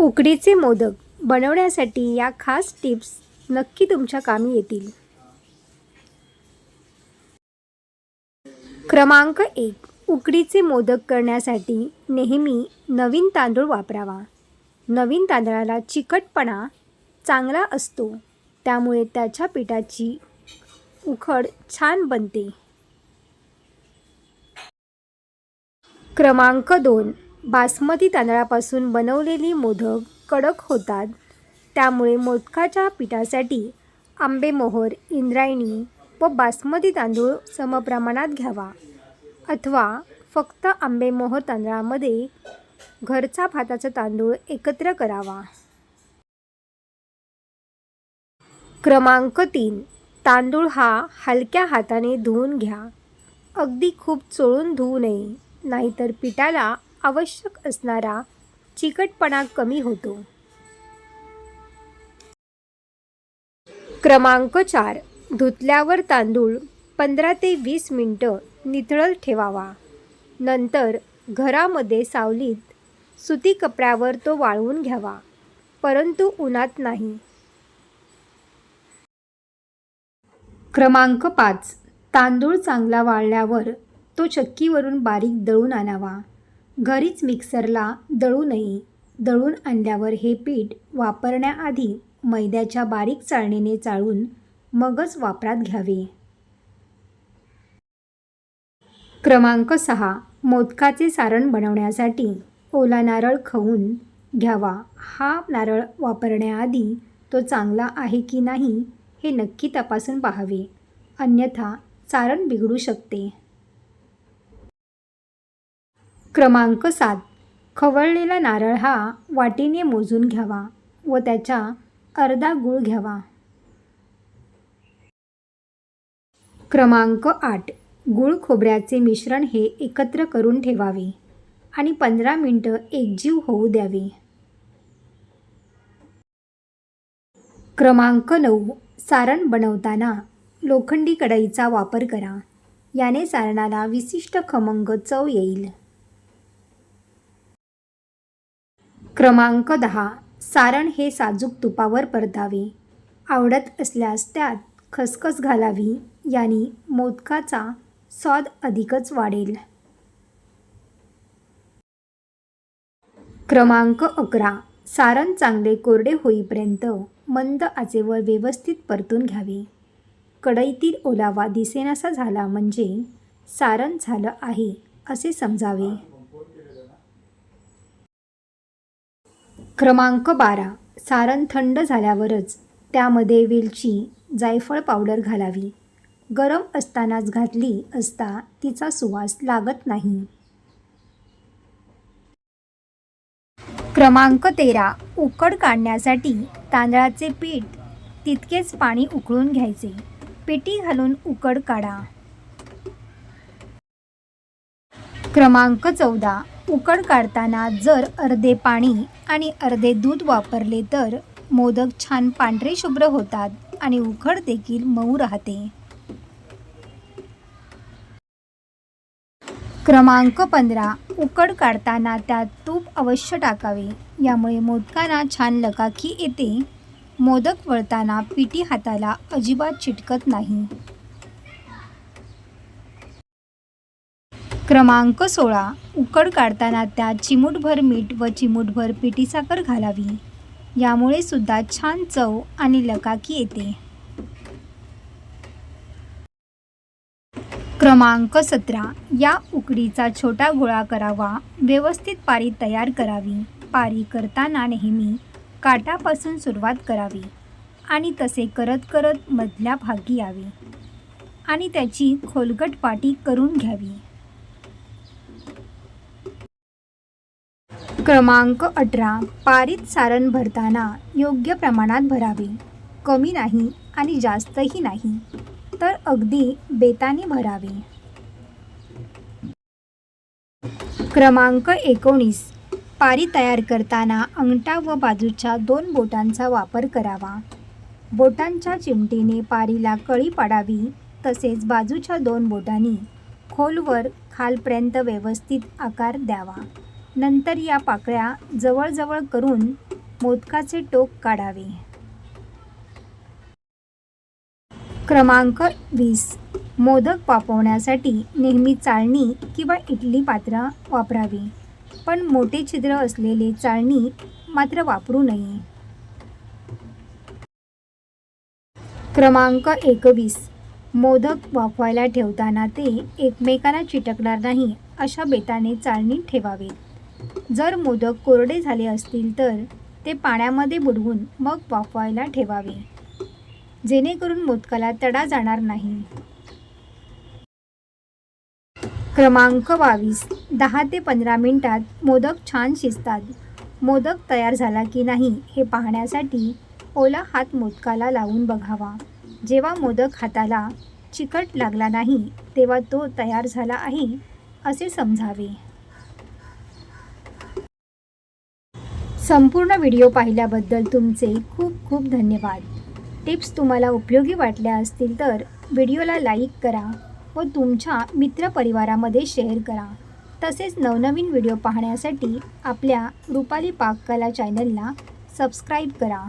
उकडीचे मोदक बनवण्यासाठी या खास टिप्स नक्की तुमच्या कामी येतील. क्रमांक एक. उकडीचे मोदक करण्यासाठी नेहमी नवीन तांदूळ वापरावा. नवीन तांदळाला चिकटपणा चांगला असतो. त्यामुळे त्याच्या पिठाची उखड छान बनते. क्रमांक दोन. बासमती तांदळापासून बनवलेली मोदक कडक होतात. त्यामुळे मोदकाच्या पिठासाठी आंबेमोहर इंद्रायणी व बासमती तांदूळ समप्रमाणात घ्यावा. अथवा फक्त आंबेमोहर तांदळामध्ये घरचा भाताचा तांदूळ एकत्र करावा. क्रमांक तीन. तांदूळ हा हलक्या हाताने धुवून घ्या. अगदी खूप चोळून धुवू नये नाहीतर पिठाला आवश्यक असणारा चिकटपणा कमी होतो. क्रमांक चार. धुतल्यावर तांदूळ पंधरा ते वीस मिनटं निथळत ठेवावा. नंतर घरामध्ये सावलीत सुती कपड्यावर तो वाळवून घ्यावा परंतु उन्हात नाही. क्रमांक पाच. तांदूळ चांगला वाळल्यावर तो चक्कीवरून बारीक दळून आणावा. घरीच मिक्सरला दळू नये दळून आणल्यावर हे पीठ वापरण्याआधी मैद्याच्या बारीक चाळणीने चाळून मगच वापरात घ्यावे. क्रमांक सहा. मोदकाचे सारण बनवण्यासाठी ओला नारळ खवून घ्यावा. हा नारळ वापरण्याआधी तो चांगला आहे की नाही हे नक्की तपासून पाहावे. अन्यथा सारण बिघडू शकते. क्रमांक सात. खवळलेला नारळ हा वाटीने मोजून घ्यावा व त्याच्या अर्धा गुळ घ्यावा. क्रमांक आठ. गुळ खोबऱ्याचे मिश्रण हे एकत्र करून ठेवावे आणि पंधरा मिनटं एकजीव होऊ द्यावे. क्रमांक नऊ. सारण बनवताना लोखंडी कढईचा वापर करा. याने सारणाला विशिष्ट खमंग चव येईल. क्रमांक दहा. सारण हे साजूक तुपावर परतावे. आवडत असल्यास त्यात खसखस घालावी. याने मोदकाचा स्वाद अधिकच वाढेल. क्रमांक अकरा. सारण चांगले कोरडे होईपर्यंत मंद आचेवर व्यवस्थित परतून घ्यावे. कढईतील ओलावा दिसेनासा झाला म्हणजे सारण झालं आहे असे समजावे. क्रमांक बारा. सारण थंड झाल्यावरच त्यामध्ये वेलची जायफळ पावडर घालावी. गरम असतानाच घातली असता तिचा सुवास लागत नाही. क्रमांक तेरा. उकड काढण्यासाठी तांदळाचे पीठ तितकेच पाणी उकळून घ्यायचे. पेटी घालून उकड काढा. क्रमांक चौदा उकड काढताना जर अर्धे पाणी आणि अर्धे दूध वापरले तर मोदक छान पांढरे शुभ्र होतात आणि उकड देखील मऊ राहते. क्रमांक पंधरा उकड काढताना त्यात तूप अवश्य टाकावे. यामुळे मोदकांना छान लकाकी येते. मोदक वळताना पिठी हाताला अजिबात चिटकत नाही. क्रमांक सोळा उकड काढताना त्यात चिमूटभर मीठ व चिमूटभर पिठी साखर घालावी. यामुळे सुद्धा छान चव आणि लकाकी येते. क्रमांक सतरा या उकडीचा छोटा गोळा करावा. व्यवस्थित पारी तयार करावी. पारी करताना नेहमी काटापासून सुरुवात करावी आणि तसे करत करत मधल्या भागी यावे आणि त्याची खोलगट पाटी करून घ्यावी. क्रमांक अठरा पारीत सारण भरताना योग्य प्रमाणात भरावे. कमी नाही आणि जास्तही नाही तर अगदी बेताने भरावे. क्रमांक एकोणीस पारी तयार करताना अंगठा व बाजूच्या दोन बोटांचा वापर करावा. बोटांच्या चिमटीने पारीला कळी पाडावी तसेच बाजूच्या दोन बोटांनी खोलवर खालपर्यंत व्यवस्थित आकार द्यावा. नंतर या पाकळ्या जवळजवळ करून मोदकाचे टोक काढावे. क्रमांक वीस. मोदक वापरण्यासाठी नेहमी चाळणी किंवा इडली पात्र वापरावी. पण मोठे छिद्र असलेले चाळणी मात्र वापरू नये. क्रमांक एकवीस. मोदक वाफवायला ठेवताना ते एकमेकांना चिटकणार नाही अशा बेताने चाळणी ठेवावेत जर मोदक कोरडे झाले असतील तर ते पाण्यामध्ये बुडवून मग वाफवायला ठेवावे. जेणेकरून मोदकाला तडा जाणार नाही. क्रमांक बावीस. दहा ते पंधरा मिनिटात मोदक छान शिजतात. मोदक तयार झाला की नाही हे पाहण्यासाठी ओला हात मोदकाला लावून बघावा. जेव्हा मोदक हाताला चिकट लागला नाही तेव्हा तो तयार झाला आहे असे समजावे. संपूर्ण व्हिडिओ पाहिल्याबद्दल तुमचे खूप खूप धन्यवाद. टिप्स तुम्हाला उपयोगी वाटल्या असतील तर व्हिडिओला लाईक करा व तुमच्या मित्रपरिवारामध्ये शेअर करा. तसेच नवनवीन व्हिडिओ पाहण्यासाठी आपल्या रुपाली पाककला चॅनलला सबस्क्राईब करा.